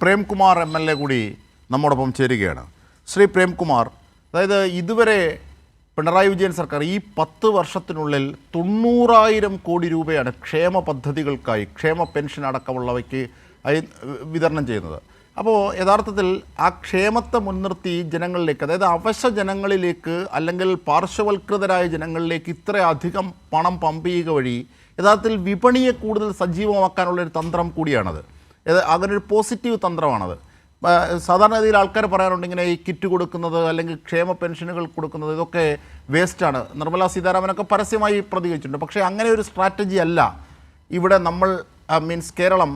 Premkumar M L A കൂടി നമ്മോടൊപ്പം ചേരുകയാണ്. ശ്രീ പ്രേംകുമാർ അതായത് ഇതുവരെ പിണറായി വിജയൻ സർക്കാർ ഈ പത്ത് വർഷത്തിനുള്ളിൽ തൊണ്ണൂറായിരം കോടി രൂപയാണ് ക്ഷേമ പദ്ധതികൾക്കായി ക്ഷേമ പെൻഷൻ അടക്കമുള്ളവയ്ക്ക് വിതരണം ചെയ്യുന്നത്. അപ്പോൾ യഥാർത്ഥത്തിൽ ആ ക്ഷേമത്തെ മുൻനിർത്തി ജനങ്ങളിലേക്ക് അതായത് അവശ ജനങ്ങളിലേക്ക് അല്ലെങ്കിൽ പാർശ്വവൽകൃതരായ ജനങ്ങളിലേക്ക് ഇത്രയധികം പണം പമ്പ് ചെയ്യുക വഴി യഥാർത്ഥത്തിൽ വിപണിയെ കൂടുതൽ സജീവമാക്കാനുള്ള ഒരു തന്ത്രം കൂടിയാണത്. അങ്ങനെ ഒരു പോസിറ്റീവ് തന്ത്രമാണത്. സാധാരണ രീതിയിൽ ആൾക്കാർ പറയാറുണ്ട് ഇങ്ങനെ ഈ കിറ്റ് കൊടുക്കുന്നത് അല്ലെങ്കിൽ ക്ഷേമ പെൻഷനുകൾ കൊടുക്കുന്നത് ഇതൊക്കെ വേസ്റ്റാണ് നിർമ്മലാ സീതാരാമനൊക്കെ പരസ്യമായി പ്രതികരിച്ചിട്ടുണ്ട്. പക്ഷേ അങ്ങനെ ഒരു സ്ട്രാറ്റജി അല്ല ഇവിടെ നമ്മൾ മീൻസ് കേരളം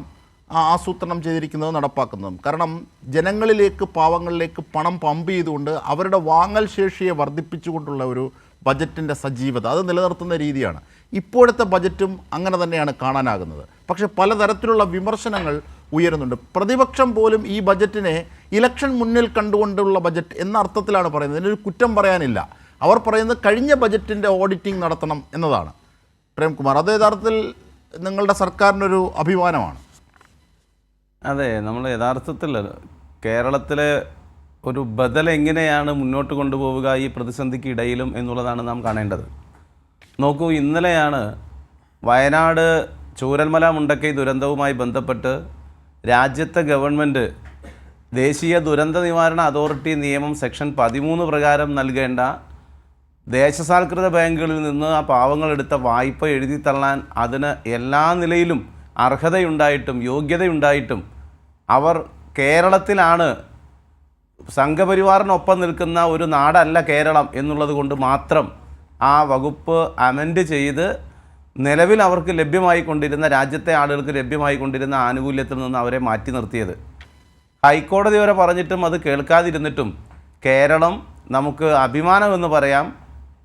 ആസൂത്രണം ചെയ്തിരിക്കുന്നത് നടപ്പാക്കുന്നതും. കാരണം ജനങ്ങളിലേക്ക് പാവങ്ങളിലേക്ക് പണം പമ്പ് ചെയ്തുകൊണ്ട് അവരുടെ വാങ്ങൽ ശേഷിയെ വർദ്ധിപ്പിച്ചുകൊണ്ടുള്ള ഒരു ബജറ്റിന്റെ സജീവത. അത് നിലനിർത്തുന്ന രീതിയാണ്. ഇപ്പോഴത്തെ ബജറ്റും അങ്ങനെ തന്നെയാണ് കാണാനാകുന്നത്. പക്ഷേ പലതരത്തിലുള്ള വിമർശനങ്ങൾ ഉയരുന്നുണ്ട്. പ്രതിപക്ഷം പോലും ഈ ബജറ്റിനെ ഇലക്ഷൻ മുന്നിൽ കണ്ടുകൊണ്ടുള്ള ബജറ്റ് എന്ന അർത്ഥത്തിലാണ് പറയുന്നത്. ഇതിനൊരു കുറ്റം പറയാനില്ല. അവർ പറയുന്നത് കഴിഞ്ഞ ബജറ്റിന്റെ ഓഡിറ്റിംഗ് നടത്തണം എന്നതാണ്. പ്രേംകുമാർ അത് യഥാർത്ഥത്തിൽ നിങ്ങളുടെ സർക്കാരിനൊരു അഭിമാനമാണ്? അതെ നമ്മൾ യഥാർത്ഥത്തിൽ കേരളത്തിലെ ഒരു ബദൽ എങ്ങനെയാണ് മുന്നോട്ട് കൊണ്ടുപോവുക ഈ പ്രതിസന്ധിക്ക് ഇടയിലും എന്നുള്ളതാണ് നാം കാണേണ്ടത്. നോക്കൂ ഇന്നലെയാണ് വയനാട് ചൂരൽമല മുണ്ടക്കൈ ദുരന്തവുമായി ബന്ധപ്പെട്ട് രാജ്യത്തെ ഗവൺമെന്റ് ദേശീയ ദുരന്ത നിവാരണ അതോറിറ്റി നിയമം സെക്ഷൻ പതിമൂന്ന് പ്രകാരം നൽകേണ്ട ദേശസാൽകൃത ബാങ്കുകളിൽ നിന്ന് ആ പാവങ്ങളെടുത്ത വായ്പ എഴുതി തള്ളാൻ അതിന് എല്ലാ നിലയിലും അർഹതയുണ്ടായിട്ടും യോഗ്യതയുണ്ടായിട്ടും അവർ കേരളത്തിലാണ് സംഘപരിവാറിനൊപ്പം നിൽക്കുന്ന ഒരു നാടല്ല കേരളം എന്നുള്ളത് കൊണ്ട് മാത്രം ആ വകുപ്പ് അമെൻഡ് ചെയ്ത് നിലവിൽ അവർക്ക് ലഭ്യമായിക്കൊണ്ടിരുന്ന രാജ്യത്തെ ആളുകൾക്ക് ലഭ്യമായിക്കൊണ്ടിരുന്ന ആനുകൂല്യത്തിൽ നിന്ന് അവരെ മാറ്റി നിർത്തിയത്. ഹൈക്കോടതി വരെ പറഞ്ഞിട്ടും അത് കേൾക്കാതിരുന്നിട്ടും കേരളം നമുക്ക് അഭിമാനമെന്ന് പറയാം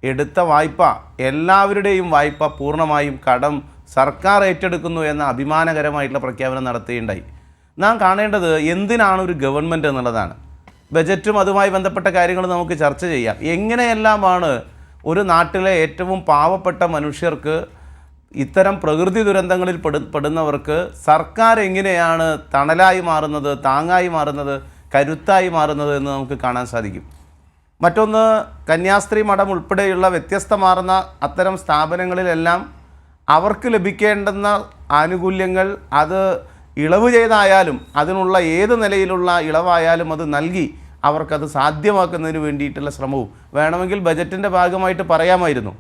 എടുത്ത വായ്പ എല്ലാവരുടെയും വായ്പ പൂർണമായും കടം സർക്കാർ ഏറ്റെടുക്കുന്നു എന്ന അഭിമാനകരമായിട്ടുള്ള പ്രഖ്യാപനം നടത്തുകയുണ്ടായി. നാം കാണേണ്ടത് എന്തിനാണ് ഒരു ഗവൺമെന്റ് എന്നുള്ളതാണ്. ബജറ്റും അതുമായി ബന്ധപ്പെട്ട കാര്യങ്ങൾ നമുക്ക് ചർച്ച ചെയ്യാം. എങ്ങനെയെല്ലാമാണ് ഒരു നാട്ടിലെ ഏറ്റവും പാവപ്പെട്ട മനുഷ്യർക്ക് ഇത്തരം പ്രകൃതി ദുരന്തങ്ങളിൽ പെടു പെടുന്നവർക്ക് സർക്കാർ എങ്ങനെയാണ് തണലായി മാറുന്നത് താങ്ങായി മാറുന്നത് കരുത്തായി മാറുന്നത് എന്ന് നമുക്ക് കാണാൻ സാധിക്കും. മറ്റൊന്ന് കന്യാസ്ത്രീ മഠം ഉൾപ്പെടെയുള്ള വ്യത്യസ്തമാർന്ന അത്തരം സ്ഥാപനങ്ങളിലെല്ലാം അവർക്ക് ലഭിക്കേണ്ടുന്ന ആനുകൂല്യങ്ങൾ അത് ഇളവ് ചെയ്തായാലും അതിനുള്ള ഏത് നിലയിലുള്ള ഇളവായാലും അത് നൽകി അവർക്കത് സാധ്യമാക്കുന്നതിന് വേണ്ടിയിട്ടുള്ള ശ്രമവും വേണമെങ്കിൽ ബജറ്റിന്റെ ഭാഗമായിട്ട് പറയാമായിരുന്നു.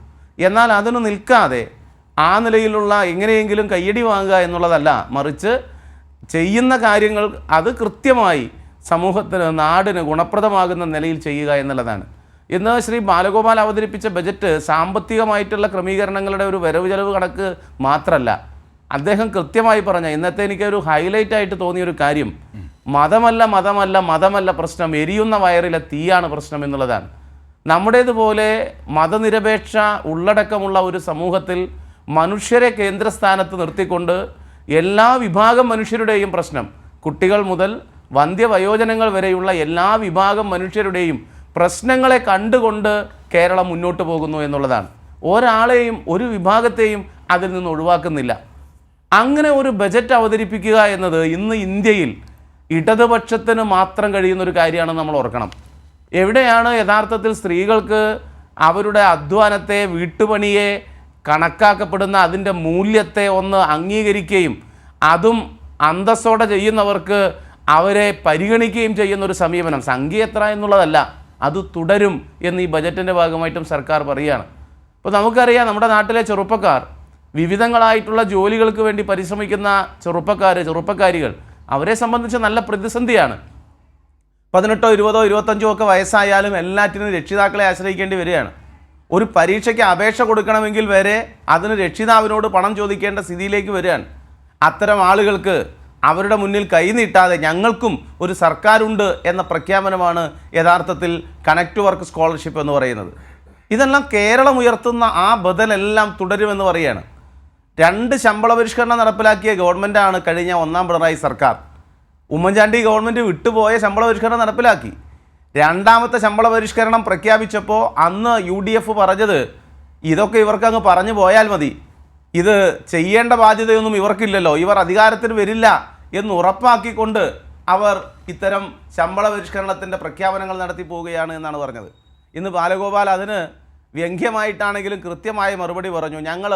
എന്നാൽ അതിന് നിൽക്കാതെ ആ നിലയിലുള്ള എങ്ങനെയെങ്കിലും കയ്യടി വാങ്ങുക എന്നുള്ളതല്ല മറിച്ച് ചെയ്യുന്ന കാര്യങ്ങൾ അത് കൃത്യമായി സമൂഹത്തിന് നാടിന് ഗുണപ്രദമാകുന്ന നിലയിൽ ചെയ്യുക എന്നുള്ളതാണ്. ഇന്ന് ശ്രീ ബാലഗോപാൽ അവതരിപ്പിച്ച ബജറ്റ് സാമ്പത്തികമായിട്ടുള്ള ക്രമീകരണങ്ങളുടെ ഒരു വരവ് ചെലവ് കണക്ക് മാത്രമല്ല അദ്ദേഹം കൃത്യമായി പറഞ്ഞ ഇന്നത്തെ എനിക്കൊരു ഹൈലൈറ്റ് ആയിട്ട് തോന്നിയ ഒരു കാര്യം മതമല്ല മതമല്ല മതമല്ല പ്രശ്നം. എരിയുന്ന വയറിലെ തീയാണ് പ്രശ്നം എന്നുള്ളതാണ്. നമ്മുടേതുപോലെ മതനിരപേക്ഷ ഉള്ളടക്കമുള്ള ഒരു സമൂഹത്തിൽ മനുഷ്യരെ കേന്ദ്രസ്ഥാനത്ത് നിർത്തിക്കൊണ്ട് എല്ലാ വിഭാഗം മനുഷ്യരുടെയും പ്രശ്നം കുട്ടികൾ മുതൽ വന്ധ്യവയോജനങ്ങൾ വരെയുള്ള എല്ലാ വിഭാഗം മനുഷ്യരുടെയും പ്രശ്നങ്ങളെ കണ്ടുകൊണ്ട് കേരളം മുന്നോട്ട് പോകുന്നു എന്നുള്ളതാണ്. ഒരാളെയും ഒരു വിഭാഗത്തെയും അതിൽ നിന്ന് ഒഴിവാക്കുന്നില്ല. അങ്ങനെ ഒരു ബജറ്റ് അവതരിപ്പിക്കുക എന്നത് ഇന്ന് ഇന്ത്യയിൽ ഇടതുപക്ഷത്തിന് മാത്രം കഴിയുന്ന ഒരു കാര്യമാണ് നമ്മൾ ഓർക്കണം. എവിടെയാണ് യഥാർത്ഥത്തിൽ സ്ത്രീകൾക്ക് അവരുടെ അധ്വാനത്തെ വീട്ടുപണിയെ കണക്കാക്കപ്പെടുന്ന അതിന്റെ മൂല്യത്തെ ഒന്ന് അംഗീകരിക്കുകയും അതും അന്തസ്സോടെ ചെയ്യുന്നവർക്ക് അവരെ പരിഗണിക്കുകയും ചെയ്യുന്ന ഒരു സമീപനം. സംഖ്യ എത്ര എന്നുള്ളതല്ല അത് തുടരും എന്ന് ഈ ബജറ്റിന്റെ ഭാഗമായിട്ടും സർക്കാർ പറയുകയാണ്. അപ്പോൾ നമുക്കറിയാം നമ്മുടെ നാട്ടിലെ ചെറുപ്പക്കാർ വിവിധങ്ങളായിട്ടുള്ള ജോലികൾക്ക് വേണ്ടി പരിശ്രമിക്കുന്ന ചെറുപ്പക്കാർ ചെറുപ്പക്കാരികൾ അവരെ സംബന്ധിച്ച് നല്ല പ്രതിസന്ധിയാണ്. പതിനെട്ടോ ഇരുപതോ ഇരുപത്തഞ്ചോ ഒക്കെ വയസ്സായാലും എല്ലാറ്റിനും രക്ഷിതാക്കളെ ആശ്രയിക്കേണ്ടി വരികയാണ്. ഒരു പരീക്ഷയ്ക്ക് അപേക്ഷ കൊടുക്കണമെങ്കിൽ വരെ അതിന് രക്ഷിതാവിനോട് പണം ചോദിക്കേണ്ട സ്ഥിതിയിലേക്ക് വരികയാണ്. അത്തരം ആളുകൾക്ക് അവരുടെ മുന്നിൽ കൈനീട്ടാതെ ഞങ്ങൾക്കും ഒരു സർക്കാരുണ്ട് എന്ന പ്രഖ്യാപനമാണ് യഥാർത്ഥത്തിൽ കണക്ട് വർക്ക് സ്കോളർഷിപ്പ് എന്ന് പറയുന്നത്. ഇതെല്ലാം കേരളം ഉയർത്തുന്ന ആ ബദലെല്ലാം തുടരുമെന്ന് പറയുകയാണ്. രണ്ട് ശമ്പള പരിഷ്കരണം നടപ്പിലാക്കിയ ഗവൺമെന്റാണ് കഴിഞ്ഞ ഒന്നാം പിണറായി സർക്കാർ. ഉമ്മൻചാണ്ടി ഗവൺമെന്റ് വിട്ടുപോയ ശമ്പള പരിഷ്കരണം നടപ്പിലാക്കി. രണ്ടാമത്തെ ശമ്പള പരിഷ്കരണം പ്രഖ്യാപിച്ചപ്പോൾ അന്ന് യു ഡി എഫ് പറഞ്ഞത് ഇതൊക്കെ ഇവർക്ക് അങ്ങ് പറഞ്ഞു പോയാൽ മതി. ഇത് ചെയ്യേണ്ട ബാധ്യതയൊന്നും ഇവർക്കില്ലല്ലോ. ഇവർ അധികാരത്തിന് വരില്ല. എന്ന് ഉറപ്പാക്കിക്കൊണ്ട് അവർ ഇത്തരം ശമ്പള പരിഷ്കരണത്തിന്റെ പ്രഖ്യാപനങ്ങൾ നടത്തി പോവുകയാണ് എന്നാണ് പറഞ്ഞത്. ഇന്ന് ബാലഗോപാൽ അതിന് വ്യംഗ്യമായിട്ടാണെങ്കിലും കൃത്യമായ മറുപടി പറഞ്ഞു. ഞങ്ങൾ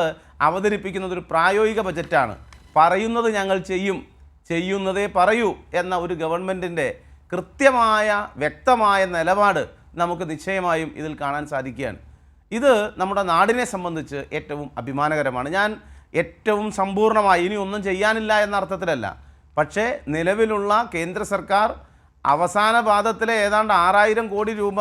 അവതരിപ്പിക്കുന്നത് ഒരു പ്രായോഗിക ബജറ്റാണ്. പറയുന്നത് ഞങ്ങൾ ചെയ്യും. ചെയ്യുന്നതേ പറയൂ എന്ന ഒരു ഗവൺമെന്റിന്റെ കൃത്യമായ വ്യക്തമായ നിലപാട് നമുക്ക് നിശ്ചയമായും ഇതിൽ കാണാൻ സാധിക്കുകയാണ്. ഇത് നമ്മുടെ നാടിനെ സംബന്ധിച്ച് ഏറ്റവും അഭിമാനകരമാണ്. ഞാൻ ഏറ്റവും സമ്പൂർണമായി ഇനി ഒന്നും ചെയ്യാനില്ല എന്ന അർത്ഥത്തിലല്ല. പക്ഷേ നിലവിലുള്ള കേന്ദ്ര സർക്കാർ അവസാന പാദത്തിലെ ഏതാണ്ട് ആറായിരം കോടി രൂപ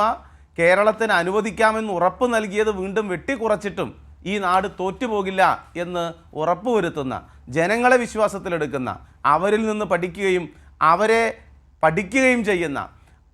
കേരളത്തിന് അനുവദിക്കാമെന്ന് ഉറപ്പ് നൽകിയത് വീണ്ടും വെട്ടിക്കുറച്ചിട്ടും ഈ നാട് തോറ്റുപോകില്ല എന്ന് ഉറപ്പുവരുത്തുന്ന ജനങ്ങളെ വിശ്വാസത്തിലെടുക്കുന്ന അവരിൽ നിന്ന് പഠിക്കുകയും അവരെ പഠിക്കുകയും ചെയ്യുന്ന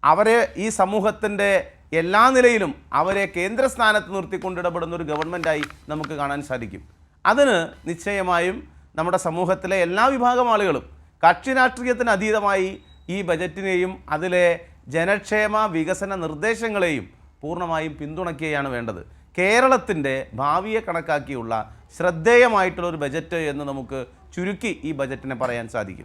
അവരെ ഈ സമൂഹത്തിന്റെ എല്ലാ നിലയിലും അവരെ കേന്ദ്രസ്ഥാനത്ത് നിർത്തിക്കൊണ്ടിടപെടുന്ന ഒരു ഗവൺമെന്റായി നമുക്ക് കാണാൻ സാധിക്കും. അതിന് നിശ്ചയമായും നമ്മുടെ സമൂഹത്തിലെ എല്ലാ വിഭാഗം ആളുകളും കക്ഷി രാഷ്ട്രീയത്തിന് അതീതമായി ഈ ബജറ്റിനെയും അതിലെ ജനക്ഷേമ വികസന നിർദ്ദേശങ്ങളെയും പൂർണമായും പിന്തുണയ്ക്കുകയാണ് വേണ്ടത്. കേരളത്തിന്റെ ഭാവിയെ കണക്കാക്കിയുള്ള ശ്രദ്ധേയമായിട്ടുള്ള ഒരു ബജറ്റ് എന്ന് നമുക്ക് ചുരുക്കി ഈ ബജറ്റിനെ പറയാൻ സാധിക്കും.